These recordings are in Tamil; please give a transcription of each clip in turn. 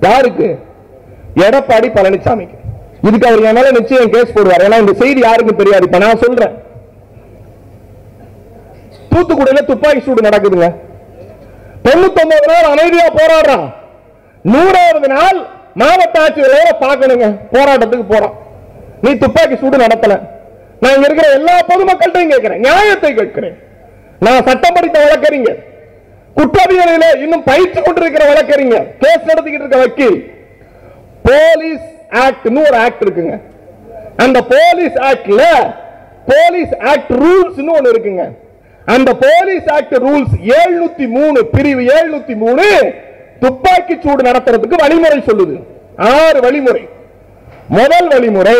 யாருக்கு? எடப்பாடி பழனிசாமிக்கு இதுக்கு அவர் என் மேல நிச்சயம் கேஸ் போடுவார். ஏன்னா இந்த செய்தி யாருக்கும் தெரியாது. இப்ப நான் சொல்றேன். தூத்துக்குடியில துப்பாக்கி சூடு நடக்குதுங்க. தொண்ணூத்தி நாள் அமைதியா போராடுறான். நூறாவது நாள் மாவட்ட ஆட்சியரை பார்க்கணுங்க. போராட்டத்துக்கு போறான். நீ துப்பாக்கி சூடு நடத்தல. நான் இங்க இருக்கிற எல்லா பொதுமக்கள்கிட்டையும் கேட்கிறேன். நியாயத்தை கேட்கிறேன். நான் சட்டப்படித்த வழக்கறிஞர். குற்றவியலில இன்னும் பயிற்சி கொண்டிருக்கிற வழக்கறிஞர் கேஸ் நடத்திக்கிட்டு இருக்க வக்கீல். போலீஸ் ஆக்ட்னு ஒரு ஆக்ட் இருக்குங்க. அந்த போலீஸ் ஆக்ட்ல போலீஸ் ஆக்ட் ரூல்ஸ்னு ஒன்னு இருக்குங்க. அந்த போலீஸ் ஆக்ட் ரூல்ஸ் 703 மூணு பிரிவு 703 மூணு துப்பாக்கி சூடு நடத்துறதுக்கு வழிமுறை சொல்லுது. ஆறு வழிமுறை. முதல் வழிமுறை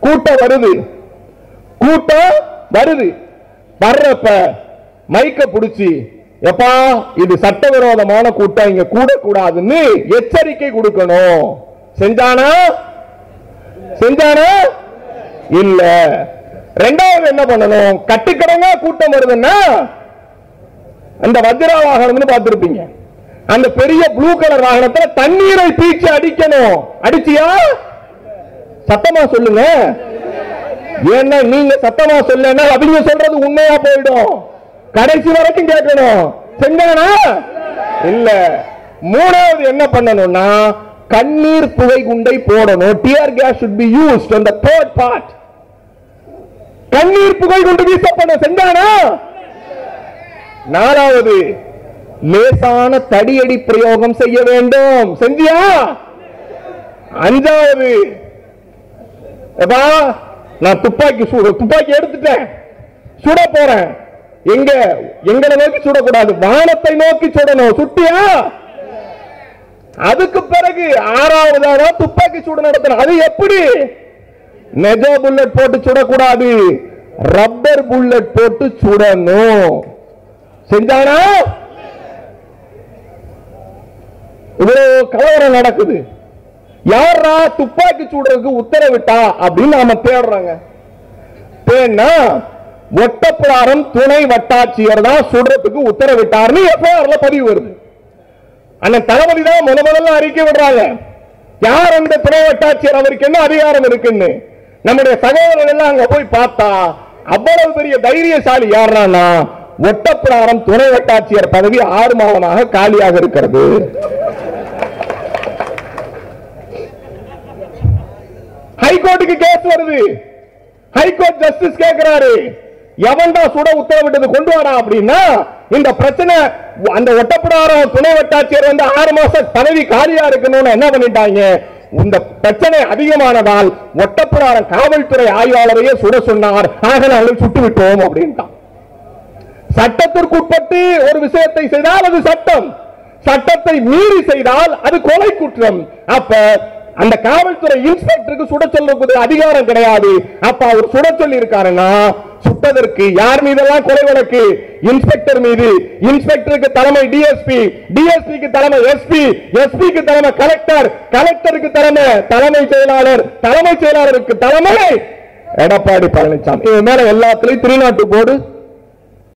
கூட்டம் வருது. கூட்டம் வருது. வர்றப்ப மைக்க பிடிச்சி எப்பா இது சட்டவிரோதமான கூட்டம் இங்க கூடக்கூடாதுன்னு எச்சரிக்கை கொடுக்கணும். செஞ்சானா? செஞ்சானா? இல்ல. ரெண்டாவது என்ன பண்ணணும்? கட்டுக்கடங்கா கூட்டம் வருதுன்னா அந்த வஜ்ர வாகனம்னு பார்த்திருப்பீங்க. அந்த பெரிய ப்ளூ கலர் வாகனத்துல தண்ணீரை பீச்சு அடிக்கணும். அடிச்சியா? சத்தமா சொல்லுங்க. ஏன்னா நீங்க சத்தமா சொல்லனா அவங்க சொல்றது உண்மையா போயிடும். கடைசி வரைக்கும் கேட்கணும். செஞ்சானா இல்ல. மூணாவது என்ன பண்ணணும்னா கண்ணீர் புகை குண்டை போடணும். Tear gas should be used on the third part. கண்ணீர் புகை குண்டு வீசப்பட செஞ்சானா நாலாவது லேசான தடியடி பிரயோகம் செய்ய வேண்டும். செஞ்சியா? அஞ்சாவது நான் துப்பாக்கி சூட துப்பாக்கி எடுத்துட்டேன். சுட போறேன். எங்க எங்களை நோக்கி சுடக்கூடாது. வானத்தை நோக்கி சுடணும். சுட்டியா? அதுக்கு பிறகு ஆறாவதாக துப்பாக்கி சூடு நடத்தணும். அது எப்படி? நெஜ புல்லட் போட்டு சுடக்கூடாது. ரப்பர் புல்லட் போட்டு சுடணும். செஞ்சானா? இவ்வளவு கலவரம் நடக்குது. யாரா துப்பாக்கி சூடுறதுக்கு உத்தரவிட்டா அப்படின்னு நாம தேடுறாங்க. தேன்னா ஒட்டப்பிடாரம் துணை வட்டாட்சியர் தான் சுடுறதுக்கு உத்தரவிட்டார்னு எஃப்ஐஆர்ல பதிவு வருது. அண்ணன் தளபதி தான் முத முதல்ல அறிக்கை விடுறாங்க. யார் அந்த துணை வட்டாட்சியர்? அவருக்கு என்ன அதிகாரம் இருக்குன்னு? நம்முடைய சகோதரர்கள் எல்லாம் அங்க போய் பார்த்தா அவ்வளவு பெரிய தைரியசாலி யாருன்னா ஒட்டப்பிடாரம் துணை வட்டாட்சியர் பதவி ஆறு மாதமாக காலியாக இருக்கிறது. ஹைகோர்ட்டுக்கு கேஸ் வருது. ஹைகோர்ட் ஜஸ்டிஸ் கேட்கிறாரு எவன்டா சுட உத்தரவிட்டது கொண்டு வாடா அப்படின்னா இந்த பிரச்சனை அந்த ஒட்டப்படார துணை வட்டாட்சியர் வந்து ஆறு மாசம் பதவி காலியா இருக்கணும்னு என்ன பண்ணிட்டாங்க? இந்த பிரச்சனை அதிகமானதால் ஒட்டப்படாரம் காவல்துறை ஆய்வாளரையே சுட சொன்னார். ஆக நாங்கள் சுட்டு விட்டோம் அப்படின்ட்டான். சட்டத்திற்கு உட்பட்டு ஒரு விஷயத்தை செய்தால் அது சட்டம். சட்டத்தை மீறி செய்தால் அது கொலை குற்றம் அப்ப அந்த காவல்துறை இன்ஸ்பெக்டருக்கு சுட சொல்லக்கூடிய அதிகாரம் கிடையாது. அப்ப அவர் சுட சொல்லி இருக்காருன்னா சுட்டதற்கு யார் மீதெல்லாம் கொலை வழக்கு? இன்ஸ்பெக்டர் மீது. இன்ஸ்பெக்டருக்கு தலைமை டிஎஸ்பி டிஎஸ்பிக்கு தலைமை எஸ்பி எஸ்பிக்கு தலைமை கலெக்டர் கலெக்டருக்கு தலைமை தலைமை செயலாளர் தலைமை செயலாளருக்கு தலைமை எடப்பாடி பழனிசாமி. இது மேல எல்லாத்துலயும் திருநாட்டு போர்டு